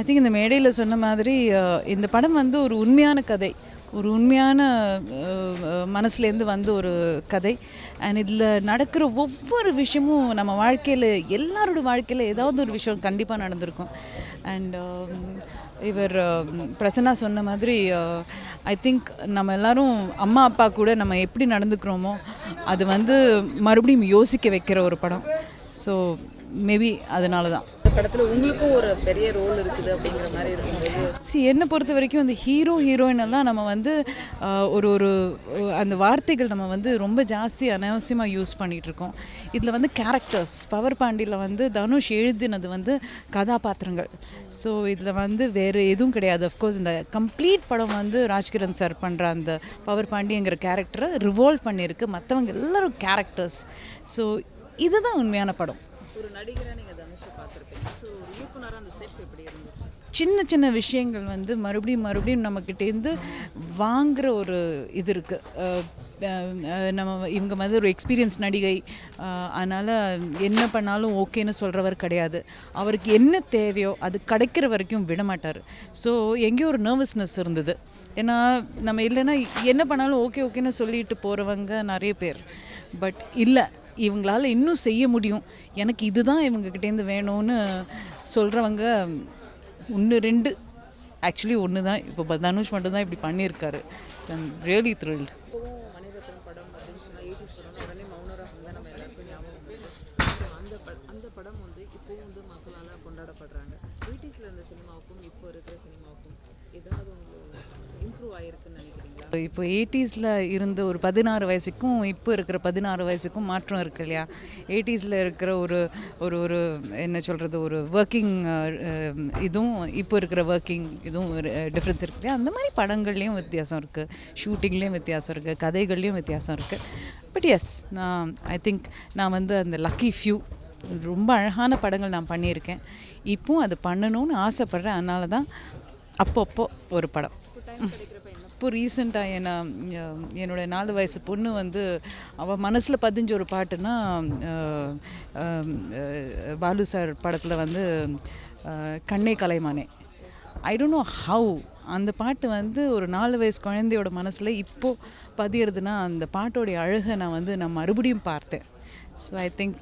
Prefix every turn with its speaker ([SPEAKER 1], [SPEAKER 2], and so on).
[SPEAKER 1] I think இந்த மேடையில் சொன்ன மாதிரி இந்த படம் வந்து ஒரு உண்மையான கதை. ஒரு உண்மையான மனசுலேருந்து வந்த ஒரு கதை. அண்ட் இதில் நடக்கிற ஒவ்வொரு விஷயமும் நம்ம வாழ்க்கையில் எல்லாரோட வாழ்க்கையில் ஏதாவது ஒரு விஷயம் கண்டிப்பாக நடந்திருக்கும். அண்ட் இவர் பிரசன்னா சொன்ன மாதிரி ஐ திங்க் நம்ம எல்லாரும் அம்மா அப்பா கூட நம்ம எப்படி நடந்துக்கிறோமோ அது வந்து மறுபடியும் யோசிக்க வைக்கிற ஒரு படம். ஸோ மேபி அதனால தான்
[SPEAKER 2] இந்த படத்தில் உங்களுக்கும் ஒரு பெரிய ரோல் இருக்குது அப்படிங்கிற மாதிரி இருக்கும்போது.
[SPEAKER 1] சி என்னை பொறுத்த வரைக்கும் அந்த ஹீரோ ஹீரோயின் எல்லாம் நம்ம வந்து ஒரு ஒரு அந்த வார்த்தைகள் நம்ம வந்து ரொம்ப ஜாஸ்தி அனாவசியமாக யூஸ் பண்ணிகிட்ருக்கோம் இதில் வந்து கேரக்டர்ஸ் பவர் பாண்டியில் வந்து தனுஷ் எழுதினது வந்து கதாபாத்திரங்கள். ஸோ இதில் வந்து வேறு எதுவும் கிடையாது. அஃப்கோர்ஸ் இந்த கம்ப்ளீட் படம் வந்து ராஜ்கிரண் சார் பண்ணுற அந்த பவர் பாண்டிங்கிற கேரக்டரை ரிவால்வ் பண்ணியிருக்கு. மற்றவங்க எல்லாரும் கேரக்டர்ஸ் ஸோ இதுதான் உண்மையான படம்.
[SPEAKER 2] ஒரு நடிகராக நீங்கள் தனுஷை பார்த்துருப்பீங்க. ஸோ ஒரு இயக்குனராக அந்த செட் எப்படி இருந்துச்சு?
[SPEAKER 1] சின்ன சின்ன விஷயங்கள் வந்து மறுபடியும் மறுபடியும் நம்மக்கிட்டேருந்து வாங்குகிற ஒரு இது இருக்குது நம்ம இவங்க மாதிரி ஒரு எக்ஸ்பீரியன்ஸ் நடிகை அதனால் என்ன பண்ணாலும் ஓகேன்னு சொல்கிறவர் கிடையாது. அவருக்கு என்ன தேவையோ அது கிடைக்கிற வரைக்கும் விட மாட்டார். ஸோ எங்கேயோ ஒரு நர்வஸ்னஸ் இருந்தது. ஏன்னா நம்ம இல்லைன்னா என்ன பண்ணாலும் ஓகே ஓகேன்னு சொல்லிட்டு போகிறவங்க நிறைய பேர். பட் இல்லை இவங்களால இன்னும் செய்ய முடியும். எனக்கு இதுதான் இவங்ககிட்டேருந்து வேணும்னு சொல்கிறவங்க ஒன்று ரெண்டு. ஆக்சுவலி ஒன்று தான் இப்போ தனுஷ் மட்டும்தான் இப்படி பண்ணியிருக்காரு. ஸோ ஐம் ரியலி த்ரில்டு
[SPEAKER 2] அந்த படம் வந்து இப்போவும் வந்து மக்களால் கொண்டாடப்படுறாங்க. எயிட்டிஸில் இருந்த சினிமாவுக்கும் இப்போ இருக்கிற சினிமா
[SPEAKER 1] இப்போ எயிட்டிஸில் இருந்த ஒரு பதினாறு வயசுக்கும் இப்போ இருக்கிற பதினாறு வயசுக்கும் மாற்றம் இருக்கு இல்லையா? எயிட்டிஸில் இருக்கிற ஒரு ஒரு ஒரு என்ன சொல்கிறது ஒரு ஒர்க்கிங் இதுவும் இப்போ இருக்கிற ஒர்க்கிங் இதுவும் ஒரு டிஃப்ரென்ஸ் இருக்கு இல்லையா? அந்த மாதிரி படங்கள்லேயும் வித்தியாசம் இருக்குது ஷூட்டிங்லேயும் வித்தியாசம் இருக்குது கதைகள்லேயும் வித்தியாசம் இருக்குது பட் எஸ் நான் ஐ திங்க் நான் வந்து அந்த லக்கி ஃபியூ ரொம்ப அழகான படங்கள் நான் பண்ணியிருக்கேன். இப்போவும் அது பண்ணணும்னு ஆசைப்பட்றேன். அதனால தான் அப்பப்போ ஒரு படம். இப்போ ரீசெண்டாக என்ன என்னோடய நாலு வயசு பொண்ணு வந்து அவள் மனசில் பதிஞ்ச ஒரு பாட்டுன்னா பாலு சார் படத்தில் வந்து Kanne Kalaimane. I don't know how அந்த பாட்டு வந்து ஒரு நாலு வயசு குழந்தையோட மனசில் இப்போது பதியறதுன்னா அந்த பாட்டோடைய அழகை நான் வந்து நான் மறுபடியும் பார்த்தேன். So I think